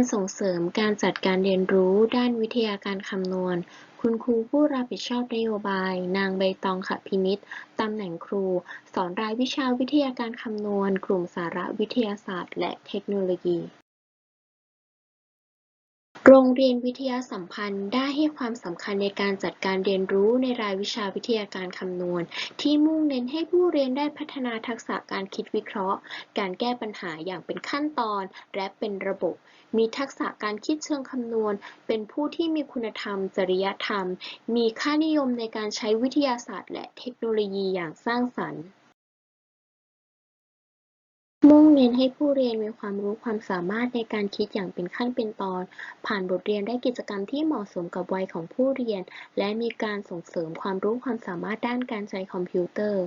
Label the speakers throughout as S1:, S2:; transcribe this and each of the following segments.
S1: การส่งเสริมการจัดการเรียนรู้ด้านวิทยาการคำนวณ คุณครูผู้รับผิดชอบนโยบาย นางใบตองขพินิษตำแหน่งครู สอนรายวิชาวิทยาการคำนวณ กลุ่มสาระวิทยาศาสตร์ และเทคโนโลยี โรงเรียนวิทยาสัมพันธ์ได้ให้ความสำคัญในการจัดการเรียนรู้ในรายวิชาวิทยาการคำนวณ ที่มุ่งเน้นให้ผู้เรียนได้พัฒนาทักษะการคิดวิเคราะห์ การแก้ปัญหาอย่างเป็นขั้นตอน และเป็นระบบ มีทักษะการคิดเชิงคำนวณ เป็นผู้ที่มีคุณธรรม จริยธรรม มีค่านิยมในการใช้วิทยาศาสตร์ และเทคโนโลยีอย่างสร้างสรรค์ มุ่งเน้นให้ผู้เรียนมีความรู้ความสามารถในการคิดอย่างเป็นขั้นเป็นตอน ผ่านบทเรียนได้กิจกรรมที่เหมาะสมกับวัยของผู้เรียน และมีการส่งเสริมความรู้ความสามารถด้านการใช้คอมพิวเตอร์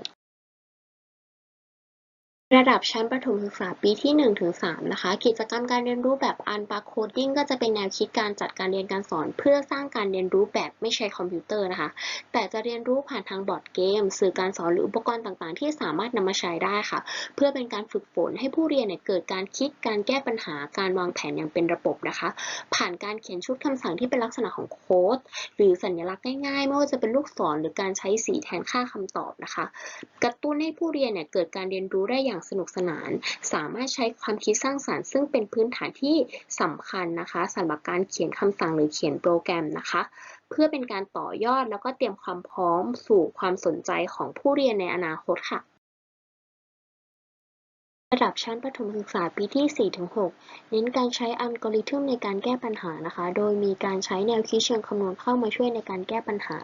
S1: ระดับชั้นประถมศึกษาปีที่1ถึง3นะคะ กิจกรรมการเรียนรู้แบบ Unpack Coding ก็จะเป็นแนวคิดการจัดการเรียนการสอน เพื่อสร้างการเรียนรู้แบบไม่ใช้คอมพิวเตอร์นะคะ แต่จะเรียนรู้ผ่านทางบอร์ดเกม สื่อการสอนหรืออุปกรณ์ต่างๆ ที่สามารถนำมาใช้ได้ค่ะ เพื่อเป็นการฝึกฝนให้ผู้เรียนเนี่ยเกิดการคิดการแก้ปัญหาการวางแผนอย่างเป็นระบบนะคะ ผ่านการเขียนชุดคำสั่งที่เป็นลักษณะของโค้ดหรือสัญลักษณ์ง่ายๆไม่ว่าจะเป็นลูกศรหรือการใช้สีแทนค่าคำตอบนะคะ กระตุ้นให้ผู้เรียนเนี่ยเกิดการเรียนรู้ได้อย่างสนุกสนาน สามารถใช้ความคิดสร้างสรรค์ ซึ่งเป็นพื้นฐานที่สำคัญนะคะสำหรับการเขียนคำสั่งหรือเขียนโปรแกรมนะคะ เพื่อเป็นการต่อยอดแล้วก็เตรียมความพร้อมสู่ความสนใจของผู้เรียนในอนาคตค่ะ ระดับชั้นประถมศึกษาปีที่ 4-6 เน้นการใช้อัลกอริทึมในการแก้ปัญหานะคะ โดยมีการใช้แนวคิดเชิงคำนวณเข้ามาช่วยในการแก้ปัญหา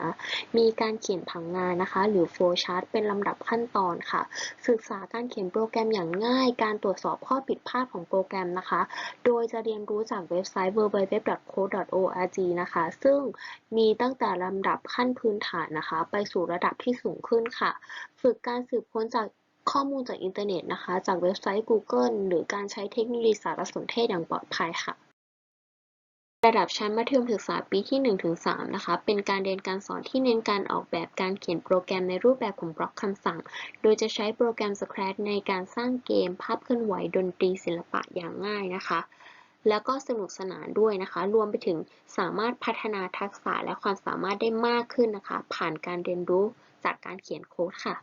S1: มีการเขียนผังงานนะคะ หรือ flow chart เป็นลำดับขั้นตอนค่ะ ศึกษาการเขียนโปรแกรมอย่างง่าย การตรวจสอบข้อผิดพลาดของโปรแกรมนะคะ โดยจะเรียนรู้จากเว็บไซต์ www.code.org นะคะ ซึ่งมีตั้งแต่ลำดับขั้นพื้นฐานนะคะ ไปสู่ระดับที่สูงขึ้นค่ะ ฝึกการสืบค้นจาก ข้อมูลจากอินเทอร์เน็ตนะคะ จากเว็บไซต์ Google หรือการใช้เทคโนโลยีสารสนเทศอย่างปลอดภัยค่ะ ระดับชั้นมัธยมศึกษาปีที่ 1-3 นะคะ เป็นการเรียนการสอนที่เน้นการออกแบบการเขียนโปรแกรมในรูปแบบของบล็อกคำสั่ง โดยจะใช้โปรแกรม Scratch ในการสร้างเกม ภาพเคลื่อนไหว ดนตรีศิลปะอย่างง่ายนะคะแล้วก็สนุกสนานด้วยนะคะ รวมไปถึงสามารถพัฒนาทักษะและความสามารถได้มากขึ้นนะคะ ผ่านการเรียนรู้จากการเขียนโค้ดค่ะ